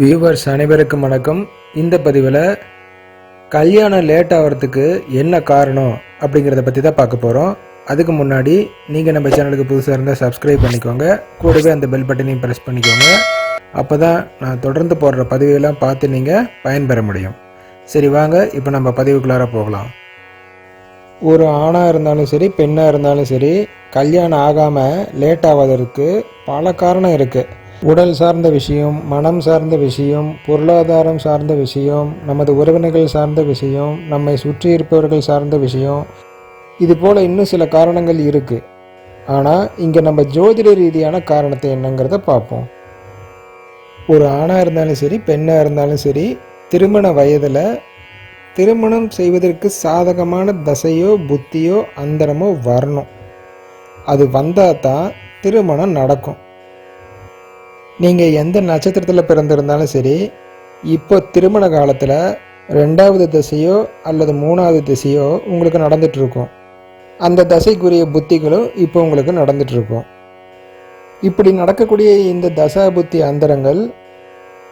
Viewers அனைவருக்கும் வணக்கம். இந்த பதிவில் கல்யாணம் லேட் ஆகிறதுக்கு என்ன காரணம் அப்படிங்கிறத பற்றி தான் பார்க்க போகிறோம் அதுக்கு முன்னாடி நீங்கள் நம்ம சேனலுக்கு புதுசாக இருந்தால் சப்ஸ்கிரைப் பண்ணிக்கோங்க. கூடவே அந்த பெல் பட்டனையும் ப்ரெஸ் பண்ணிக்கோங்க. அப்போ தான் நான் தொடர்ந்து போடுற பதிவுகள்லாம் பார்த்து நீங்கள் பயன்பெற முடியும். சரி வாங்க இப்போ நம்ம பதிவுக்குள்ளார போகலாம். ஒரு ஆணாக இருந்தாலும் சரி பெண்ணாக இருந்தாலும் சரி கல்யாணம் ஆகாமல் லேட் ஆவதற்கு பல காரணம் இருக்குது உடல் சார்ந்த விஷயம் மனம் சார்ந்த விஷயம் பொருளாதாரம் சார்ந்த விஷயம் நமது உறவினர்கள் சார்ந்த விஷயம் நம்மை சுற்றி இருப்பவர்கள் சார்ந்த விஷயம். இது போல் இன்னும் சில காரணங்கள் இருக்குது ஆனால் இங்கே நம்ம ஜோதிட ரீதியான காரணத்தை என்னங்கிறத பார்ப்போம். ஒரு ஆணாக இருந்தாலும் சரி பெண்ணாக இருந்தாலும் சரி திருமண வயதில் திருமணம் செய்வதற்கு சாதகமான தசையோ புத்தியோ அந்தரமோ வரணும். அது வந்தால் தான் திருமணம் நடக்கும். நீங்கள் எந்த நட்சத்திரத்தில் பிறந்திருந்தாலும் சரி இப்போ திருமண காலத்தில் ரெண்டாவது திசையோ அல்லது மூணாவது திசையோ உங்களுக்கு நடந்துகிட்ருக்கும் அந்த தசைக்குரிய புத்திகளும் இப்போ உங்களுக்கு நடந்துகிட்ருக்கும் இப்படி நடக்கக்கூடிய இந்த தசா புத்தி அந்தரங்கள்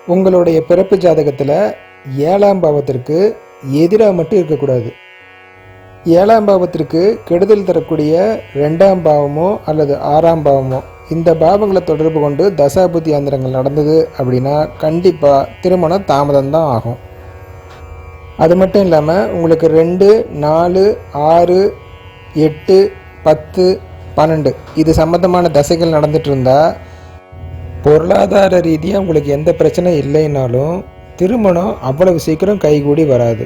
உங்களுடைய பிறப்பு ஜாதகத்தில் ஏழாம் பாவத்திற்கு எதிராக மட்டும் இருக்கக்கூடாது. ஏழாம் பாவத்திற்கு கெடுதல் தரக்கூடிய ரெண்டாம் பாவமோ அல்லது ஆறாம் பாவமோ இந்த பாவங்களை தொடர்பு கொண்டு தசாபுத்தி அந்தரங்கள் நடந்தது அப்படின்னா கண்டிப்பாக திருமணம் தாமதம் தான் ஆகும். அது மட்டும் இல்லாமல் உங்களுக்கு ரெண்டு நாலு ஆறு எட்டு பத்து பன்னெண்டு இது சம்மந்தமான தசைகள் நடந்துட்டு இருந்தால் பொருளாதார ரீதியாக உங்களுக்கு எந்த பிரச்சனை இல்லைனாலும் திருமணம் அவ்வளவு சீக்கிரம் கைகூடி வராது.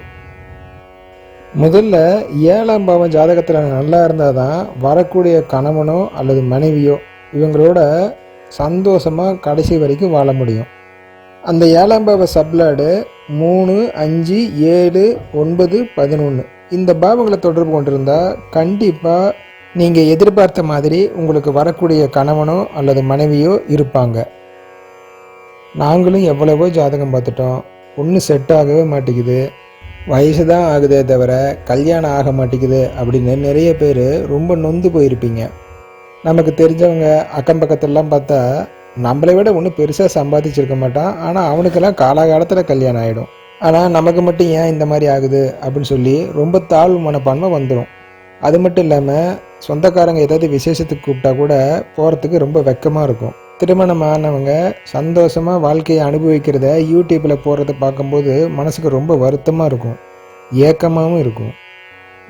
முதல்ல ஏழாம் பாவம் ஜாதகத்தில் நல்லா இருந்தால் தான் வரக்கூடிய கணவனோ அல்லது மனைவியோ இவங்களோட சந்தோஷமாக கடைசி வரைக்கும் வாழ முடியும். அந்த ஏழாம் பாவ சப்ளாடு மூணு அஞ்சு ஏழு ஒன்பது பதினொன்று இந்த பாவங்களை தொடர்பு கொண்டிருந்தால் கண்டிப்பாக நீங்கள் எதிர்பார்த்த மாதிரி உங்களுக்கு வரக்கூடிய கணவனோ அல்லது மனைவியோ இருப்பாங்க. நாங்களும் எவ்வளவோ ஜாதகம் பார்த்துட்டோம். ஒன்றும் செட் ஆகவே மாட்டேங்குது. வயசு தான் ஆகுதே தவிர கல்யாணம் ஆக மாட்டேங்குது அப்படின்னு நிறைய பேர் ரொம்ப நொந்து போயிருப்பீங்க. நமக்கு தெரிஞ்சவங்க அக்கம் பக்கத்துலலாம் பார்த்தா நம்மளை விட ஒன்றும் பெருசாக சம்பாதிச்சிருக்க மாட்டான். ஆனால் அவனுக்கெல்லாம் காலாகாலத்தில் கல்யாணம் ஆகிடும் ஆனால் நமக்கு மட்டும் ஏன் இந்த மாதிரி ஆகுது அப்படின்னு சொல்லி ரொம்ப தாழ்வு மனப்பான்மை வந்துடும் அது மட்டும் இல்லாமல் சொந்தக்காரங்க ஏதாவது விசேஷத்துக்கு கூப்பிட்டா கூட போகிறதுக்கு ரொம்ப வெக்கமாக இருக்கும். திருமணம் ஆனவங்க சந்தோஷமாக வாழ்க்கையை அனுபவிக்கிறத யூடியூப்பில் போகிறத பார்க்கும்போது மனசுக்கு ரொம்ப வருத்தமாக இருக்கும். ஏக்கமாகவும் இருக்கும்.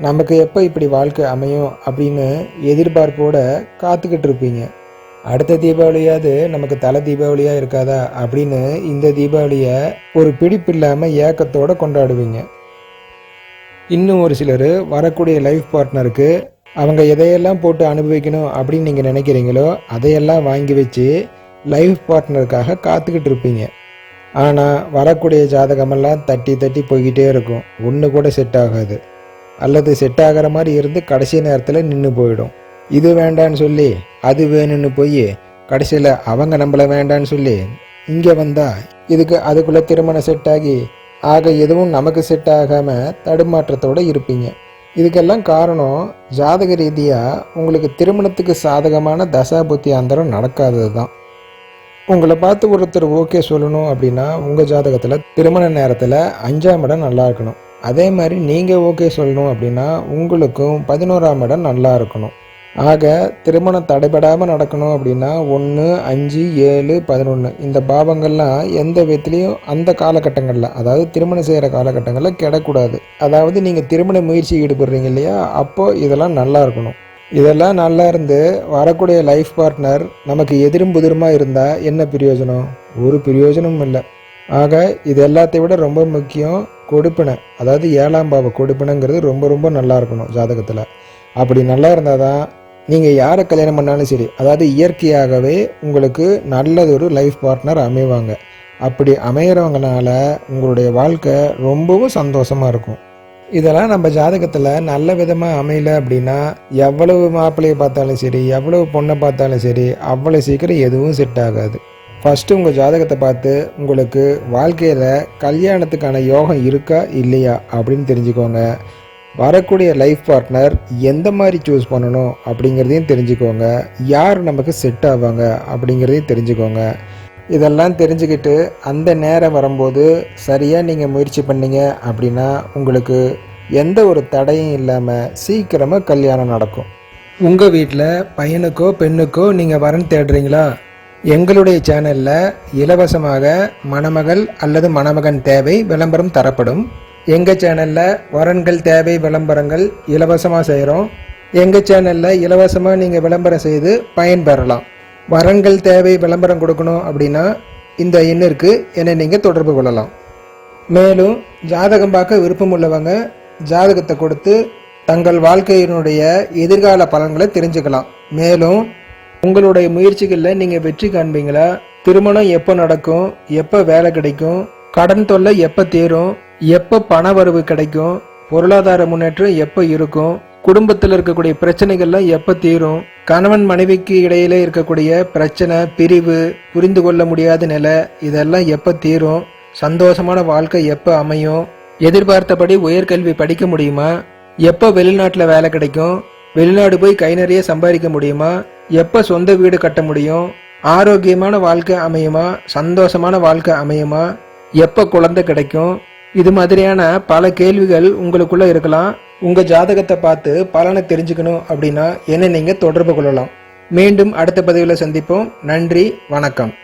நமக்கு எப்போ இப்படி வாழ்க்கை அமையும் அப்படின்னு எதிர்பார்ப்போட காத்துக்கிட்டு இருப்பீங்க. அடுத்த தீபாவளியாவது நமக்கு தலை தீபாவளியாக இருக்காதா அப்படின்னு இந்த தீபாவளியை ஒரு பிடிப்பு இல்லாமல் ஏக்கத்தோடு கொண்டாடுவீங்க. இன்னும் ஒரு சிலர் வரக்கூடிய லைஃப் பார்ட்னருக்கு அவங்க எதையெல்லாம் போட்டு அனுபவிக்கணும் அப்படின்னு நீங்கள் நினைக்கிறீங்களோ அதையெல்லாம் வாங்கி வச்சு லைஃப் பார்ட்னருக்காக காத்துக்கிட்டு இருப்பீங்க. ஆனால் வரக்கூடிய ஜாதகமெல்லாம் தட்டி தட்டி போய்கிட்டே இருக்கும். ஒன்று கூட செட் ஆகாது. அல்லது செட் ஆகிற மாதிரி இருந்து கடைசி நேரத்தில் நின்று போயிடும். இது வேண்டான்னு சொல்லி அது வேணும்னு போய் கடைசியில் அவங்க நம்மளை வேண்டான்னு சொல்லி இங்கே வந்தால் இதுக்கு அதுக்குள்ளே திருமணம் செட் ஆகி ஆக எதுவும் நமக்கு செட் ஆகாமல் தடுமாற்றத்தோடு இருப்பீங்க. இதுக்கெல்லாம் காரணம் ஜாதக ரீதியாக உங்களுக்கு திருமணத்துக்கு சாதகமான தசா புத்தி அந்தரம் நடக்காதது தான் உங்களை பார்த்து ஒருத்தர் ஓகே சொல்லணும் அப்படின்னா உங்கள் ஜாதகத்தில் திருமண நேரத்தில் அஞ்சாம் இடம் நல்லா இருக்கணும். அதே மாதிரி நீங்கள் ஓகே சொல்லணும் அப்படின்னா உங்களுக்கும் பதினோராம் இடம் நல்லா இருக்கணும். ஆக திருமணம் தடைபடாமல் நடக்கணும் அப்படின்னா ஒன்று அஞ்சு ஏழு பதினொன்று இந்த பாவங்கள்லாம் எந்த விதத்துலேயும் அந்த காலகட்டங்களில் அதாவது திருமணம் செய்கிற காலகட்டங்களில் கிடக்கூடாது. அதாவது நீங்கள் திருமண முயற்சி ஈடுபடுறீங்க இல்லையா? அப்போது இதெல்லாம் நல்லா இருக்கணும். இதெல்லாம் நல்லா இருந்து வரக்கூடிய லைஃப் பார்ட்னர் நமக்கு எதிரும் புதிருமாக இருந்தால் என்ன பிரயோஜனம்? ஒரு பிரயோஜனமும் இல்லை. ஆக இது எல்லாத்தை விட ரொம்ப முக்கியம். கொடுப்பினை அதாவது ஏழாம் பாவ கொடுப்பினைங்கிறது ரொம்ப ரொம்ப நல்லா இருக்கணும் ஜாதகத்தில். அப்படி நல்லா இருந்தால் தான் நீங்கள் யாரை கல்யாணம் பண்ணாலும் சரி அதாவது இயற்கையாகவே உங்களுக்கு நல்லதொரு லைஃப் பார்ட்னர் அமைவாங்க. அப்படி அமையிறவங்கனால உங்களுடைய வாழ்க்கை ரொம்பவும் சந்தோஷமாக இருக்கும். இதெல்லாம் நம்ம ஜாதகத்தில் நல்ல விதமாக அமையல அப்படின்னா எவ்வளவு மாப்பிள்ளையை பார்த்தாலும் சரி எவ்வளவு பொண்ணை பார்த்தாலும் சரி அவ்வளோ சீக்கிரம் எதுவும் செட் ஆகாது. ஃபஸ்ட்டு உங்கள் ஜாதகத்தை பார்த்து உங்களுக்கு வாழ்க்கையில் கல்யாணத்துக்கான யோகம் இருக்கா இல்லையா அப்படின்னு தெரிஞ்சுக்கோங்க. வரக்கூடிய லைஃப் பார்ட்னர் எந்த மாதிரி சூஸ் பண்ணணும் அப்படிங்கிறதையும் தெரிஞ்சுக்கோங்க. யார் நமக்கு செட் ஆவாங்க அப்படிங்கிறதையும் தெரிஞ்சுக்கோங்க. இதெல்லாம் தெரிஞ்சுக்கிட்டு அந்த நேரம் வரும்போது சரியாக நீங்கள் முயற்சி பண்ணீங்க அப்படின்னா உங்களுக்கு எந்த ஒரு தடையும் இல்லாமல் சீக்கிரமாக கல்யாணம் நடக்கும். உங்கள் வீட்டில் பையனுக்கோ பெண்ணுக்கோ நீங்கள் வரன் தேடுறீங்களா? எங்களுடைய சேனலில் இலவசமாக மணமகள் அல்லது மணமகன் தேவை விளம்பரம் தரப்படும். எங்கள் சேனலில் வரன்கள் தேவை விளம்பரங்கள் இலவசமாக செய்கிறோம் எங்கள் சேனலில் இலவசமாக நீங்கள் விளம்பரம் செய்து பயன்பெறலாம் வரன்கள் தேவை விளம்பரம் கொடுக்கணும் அப்படின்னா இந்த எண்ணிற்கு என்னை நீங்கள் தொடர்பு கொள்ளலாம். மேலும் ஜாதகம் பார்க்க விருப்பம் உள்ளவங்க ஜாதகத்தை கொடுத்து தங்கள் வாழ்க்கையினுடைய எதிர்கால பலன்களை தெரிஞ்சுக்கலாம். மேலும் உங்களுடைய முயற்சிகளில் நீங்கள் வெற்றி காண்பீங்களா? திருமணம் எப்போ நடக்கும்? எப்போ வேலை கிடைக்கும்? கடன் தொல்லை எப்போ தீரும்? எப்போ பண வரவு கிடைக்கும்? பொருளாதார முன்னேற்றம் எப்போ இருக்கும்? குடும்பத்தில் இருக்கக்கூடிய பிரச்சனைகள்லாம் எப்போ தீரும்? கணவன் மனைவிக்கு இடையில இருக்கக்கூடிய பிரச்சனை பிரிவு புரிந்து கொள்ள முடியாத நிலை இதெல்லாம் எப்போ தீரும்? சந்தோஷமான வாழ்க்கை எப்போ அமையும்? எதிர்பார்த்தபடி உயர்கல்வி படிக்க முடியுமா? எப்போ வெளிநாட்டில் வேலை கிடைக்கும்? வெளிநாடு போய் கை நிறைய சம்பாதிக்க முடியுமா? எப்போ சொந்த வீடு கட்ட முடியும்? ஆரோக்கியமான வாழ்க்கை அமையுமா? சந்தோஷமான வாழ்க்கை அமையுமா? எப்போ குழந்தை கிடைக்கும்? இது மாதிரியான பல கேள்விகள் உங்களுக்குள்ளே இருக்கலாம். உங்கள் ஜாதகத்தை பார்த்து பலனை தெரிஞ்சுக்கணும் அப்படின்னா என்ன நீங்கள் தொடர்பு கொள்ளலாம். மீண்டும் அடுத்த பதிவில் சந்திப்போம். நன்றி வணக்கம்.